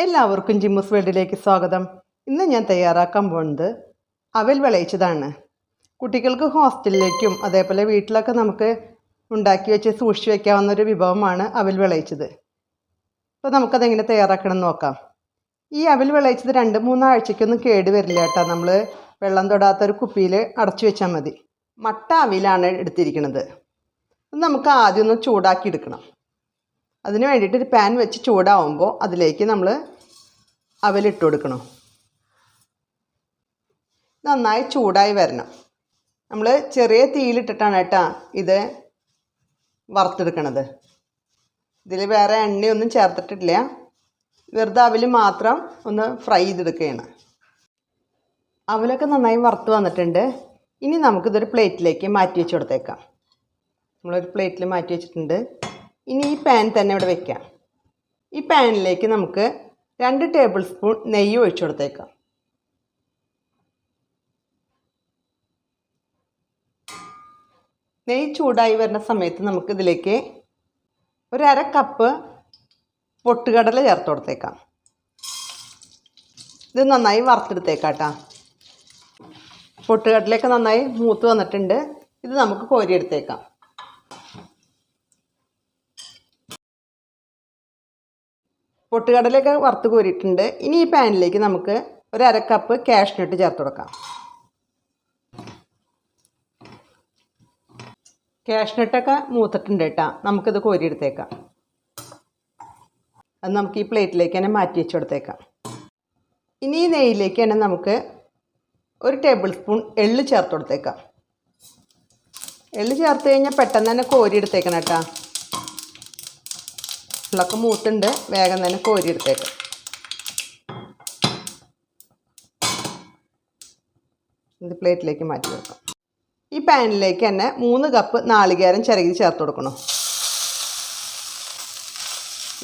എല്ലാവർക്കും ജിമ്മസ് വേൾഡിലേക്ക് സ്വാഗതം. ഇന്ന് ഞാൻ തയ്യാറാക്കാൻ പോകുന്നത് അവൽ വിളയിച്ചതാണ്. കുട്ടികൾക്ക് ഹോസ്റ്റലിലേക്കും അതേപോലെ വീട്ടിലൊക്കെ നമുക്ക് ഉണ്ടാക്കി വെച്ച് സൂക്ഷിച്ച് വയ്ക്കാവുന്ന ഒരു വിഭവമാണ് അവൽ വിളയിച്ചത്. അപ്പോൾ നമുക്കതെങ്ങനെ തയ്യാറാക്കണം എന്ന് നോക്കാം. ഈ അവൽ വിളയിച്ചത് രണ്ട് മൂന്നാഴ്ചയ്ക്കൊന്നും കേട് വരില്ല കേട്ടോ. നമ്മൾ വെള്ളം തൊടാത്ത ഒരു കുപ്പിയിൽ അടച്ചു വെച്ചാൽ മതി. മട്ട അവിലാണ് എടുത്തിരിക്കുന്നത് നമുക്ക് ആദ്യം ഒന്ന് ചൂടാക്കി എടുക്കണം. അതിന് വേണ്ടിയിട്ട് ഒരു പാൻ വെച്ച് ചൂടാവുമ്പോൾ അതിലേക്ക് നമ്മൾ അവലിട്ട് കൊടുക്കണം. നന്നായി ചൂടായി വരണം. നമ്മൾ ചെറിയ തീയിലിട്ടിട്ടാണ് കേട്ടോ ഇത് വറുത്തെടുക്കണത്. ഇതിൽ വേറെ എണ്ണയൊന്നും ചേർത്തിട്ടില്ല. വെറുതെ അവൽ മാത്രം ഒന്ന് ഫ്രൈ ചെയ്തെടുക്കുകയാണ്. അവലൊക്കെ നന്നായി വറുത്ത് വന്നിട്ടുണ്ട്. ഇനി നമുക്കിതൊരു പ്ലേറ്റിലേക്ക് മാറ്റി വെച്ച് കൊടുത്തേക്കാം. നമ്മളൊരു പ്ലേറ്റിൽ മാറ്റി വെച്ചിട്ടുണ്ട്. ഇനി ഈ പാൻ തന്നെ ഇവിടെ വെക്കാം. ഈ പാനിലേക്ക് നമുക്ക് രണ്ട് ടേബിൾ സ്പൂൺ നെയ്യ് ഒഴിച്ചു കൊടുത്തേക്കാം. നെയ്യ് ചൂടായി വരുന്ന സമയത്ത് നമുക്ക് ഇതിലേക്ക് ഒരു അര കപ്പ് പൊട്ടുകടല ചേർത്ത് കൊടുത്തേക്കാം. ഇത് നന്നായി വറുത്തെടുത്തേക്കാം കേട്ടോ പൊട്ടുകടലയൊക്കെ നന്നായി മൂത്ത് വന്നിട്ടുണ്ട്. ഇത് നമുക്ക് കോരിയെടുത്തേക്കാം. പൊട്ടുകടലയൊക്കെ വറുത്ത് കോരിയിട്ടുണ്ട്. ഇനി ഈ പാനിലേക്ക് നമുക്ക് ഒരു അര കപ്പ് കാഷ്നട്ട് ചേർത്ത് കൊടുക്കാം. കാഷ്നട്ടൊക്കെ മൂത്തിട്ടുണ്ട് കേട്ടോ. നമുക്കിത് കോരിയെടുത്തേക്കാം. അത് നമുക്ക് ഈ പ്ലേറ്റിലേക്ക് തന്നെ മാറ്റി വെച്ച് കൊടുത്തേക്കാം. ഇനി ഈ നെയ്യിലേക്ക് തന്നെ നമുക്ക് ഒരു ടേബിൾ സ്പൂൺ എള്ള് ചേർത്ത് കൊടുത്തേക്കാം. എള്ള് ചേർത്ത് കഴിഞ്ഞാൽ പെട്ടെന്ന് തന്നെ കോരിയെടുത്തേക്കണം കേട്ടോ. ഉള്ളൊക്കെ മൂത്തുണ്ട്. വേഗം തന്നെ കോരിയെടുത്തേക്കാം ഇത് പ്ലേറ്റിലേക്ക് മാറ്റി വെക്കാം. ഈ പാനിലേക്ക് തന്നെ മൂന്ന് കപ്പ് നാളികേരം ചിരകി ചേർത്ത് കൊടുക്കണം.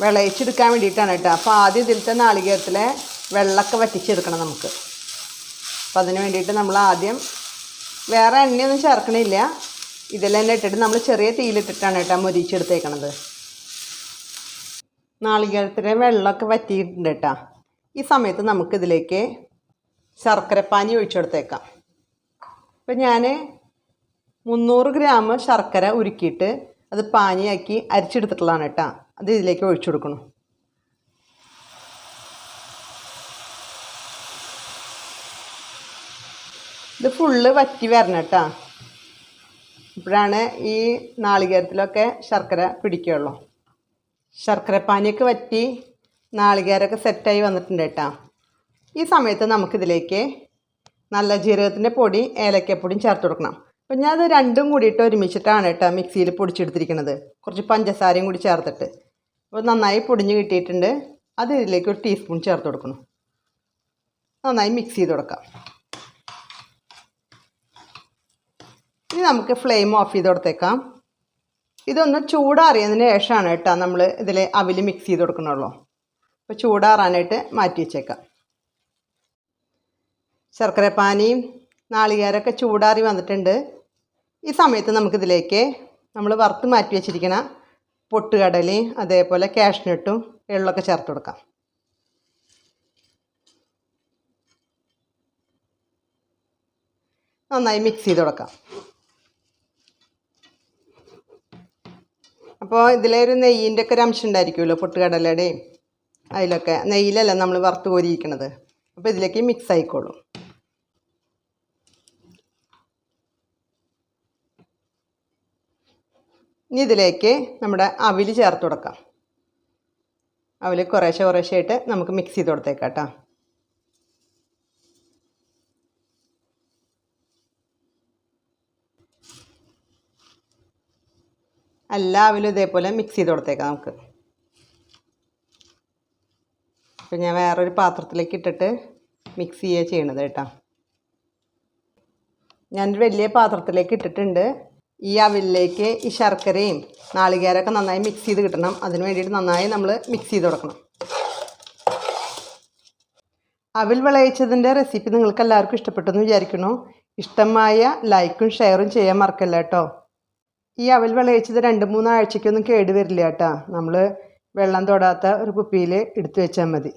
വിളയിച്ചെടുക്കാൻ വേണ്ടിയിട്ടാണ് കേട്ടോ. അപ്പോൾ ആദ്യം ഇതിലത്തെ നാളികേരത്തിലെ വെള്ളമൊക്കെ വറ്റിച്ചെടുക്കണം നമുക്ക്. അപ്പം അതിന് വേണ്ടിയിട്ട് നമ്മൾ ആദ്യം വേറെ എണ്ണയൊന്നും ചേർക്കണില്ല. ഇതിൽ തന്നെ ഇട്ടിട്ട് നമ്മൾ ചെറിയ തീയിലിട്ടിട്ടാണ് കേട്ടോ മൊരിച്ചെടുത്തേക്കണത് നാളികേരത്തിലെ വെള്ളമൊക്കെ വറ്റിയിട്ടുണ്ട് കേട്ടോ. ഈ സമയത്ത് നമുക്കിതിലേക്ക് ശർക്കരപ്പാനി ഒഴിച്ചെടുത്തേക്കാം ഇപ്പം ഞാൻ മുന്നൂറ് ഗ്രാം ശർക്കര ഉരുക്കിയിട്ട് അത് പാനിയാക്കി അരിച്ചെടുത്തിട്ടുള്ളതാണ് കേട്ടോ. അത് ഇതിലേക്ക് ഒഴിച്ചു കൊടുക്കണം. ഇത് ഫുള്ള് വറ്റി വരണം കേട്ടോ. ഇപ്പോഴാണ് ഈ നാളികേരത്തിലൊക്കെ ശർക്കര പിടിക്കുകയുള്ളൂ. ശർക്കരപ്പാനിയൊക്കെ വറ്റി നാളികേരമൊക്കെ സെറ്റായി വന്നിട്ടുണ്ട് കേട്ടോ. ഈ സമയത്ത് നമുക്കിതിലേക്ക് നല്ല ജീരകത്തിന്റെ പൊടി ഏലക്കപ്പൊടിയും ചേർത്ത് കൊടുക്കണം. അപ്പം ഞാനത് രണ്ടും കൂടിയിട്ട് ഒരുമിച്ചിട്ടാണ് കേട്ടോ മിക്സിയിൽ പൊടിച്ചെടുത്തിരിക്കുന്നത്. കുറച്ച് പഞ്ചസാരയും കൂടി ചേർത്തിട്ട്. അപ്പോൾ നന്നായി പൊടിഞ്ഞ് കിട്ടിയിട്ടുണ്ട്. അത് ഇതിലേക്ക് ഒരു ടീസ്പൂൺ ചേർത്ത് കൊടുക്കണം. നന്നായി മിക്സ് ചെയ്ത് കൊടുക്കാം. ഇനി നമുക്ക് ഫ്ലെയിം ഓഫ് ചെയ്ത് കൊടുത്തേക്കാം. ഇതൊന്ന് ചൂടാറിയതിന് ശേഷമാണ് കേട്ടോ നമ്മൾ ഇതിൽ അവിൽ മിക്സ് ചെയ്ത് കൊടുക്കണുള്ളൂ അപ്പോൾ ചൂടാറാനായിട്ട് മാറ്റി വെച്ചേക്കാം. ശർക്കരപ്പാനിയും നാളികേരമൊക്കെ ചൂടാറി വന്നിട്ടുണ്ട്. ഈ സമയത്ത് നമുക്കിതിലേക്ക് നമ്മൾ വറുത്ത് മാറ്റി വെച്ചിരിക്കുന്ന പൊട്ടുകടലയും അതേപോലെ കാഷ്നട്ടും എള്ളൊക്കെ ചേർത്ത് കൊടുക്കാം. നന്നായി മിക്സ് ചെയ്ത് കൊടുക്കാം. അപ്പോൾ ഇതിലൊരു നെയ്യിന്റെ ഒക്കെ ഒരു അംശം ഉണ്ടായിരിക്കുമല്ലോ പൊട്ടുകടലയുടെയും അതിലൊക്കെ. നെയ്യിലല്ല നമ്മൾ വറുത്ത് കോരിയിരിക്കണത്. അപ്പോൾ ഇതിലേക്ക് മിക്സ് ആയിക്കോളും. ഇനി ഇതിലേക്ക് നമ്മുടെ അവിൽ ചേർത്ത് കൊടുക്കാം. അവിൽ കുറേശ്ശെ കുറേശ്ശെ ആയിട്ട് നമുക്ക് മിക്സ് ചെയ്ത് കൊടുത്തേക്കാം കേട്ടോ. എല്ലാ അവിലും ഇതേപോലെ മിക്സ് ചെയ്ത് കൊടുത്തേക്കാം നമുക്ക്. അപ്പം ഞാൻ വേറൊരു പാത്രത്തിലേക്ക് ഇട്ടിട്ട് മിക്സ് ചെയ്യുക ചെയ്യണത് കേട്ടോ. ഞാനൊരു വലിയ പാത്രത്തിലേക്ക് ഇട്ടിട്ടുണ്ട്. ഈ അവിലേക്ക് ഈ ശർക്കരയും നാളികേരമൊക്കെ നന്നായി മിക്സ് ചെയ്ത് കിട്ടണം. അതിന് വേണ്ടിയിട്ട് നന്നായി നമ്മൾ മിക്സ് ചെയ്ത് കൊടുക്കണം. അവിൽ വിളയിച്ചതിന്റെ റെസിപ്പി നിങ്ങൾക്ക് എല്ലാവർക്കും ഇഷ്ടപ്പെട്ടെന്ന് വിചാരിക്കുന്നു. ഇഷ്ടമായ ലൈക്കും ഷെയറും ചെയ്യാൻ മറക്കല്ല കേട്ടോ. ഈ അവൽ വിളയിച്ചത് രണ്ട് മൂന്നാഴ്ചയ്ക്കൊന്നും കേടുവരില്ല കേട്ടോ. നമ്മൾ വെള്ളം തൊടാത്ത ഒരു കുപ്പിയിൽ എടുത്തു വെച്ചാൽ മതി.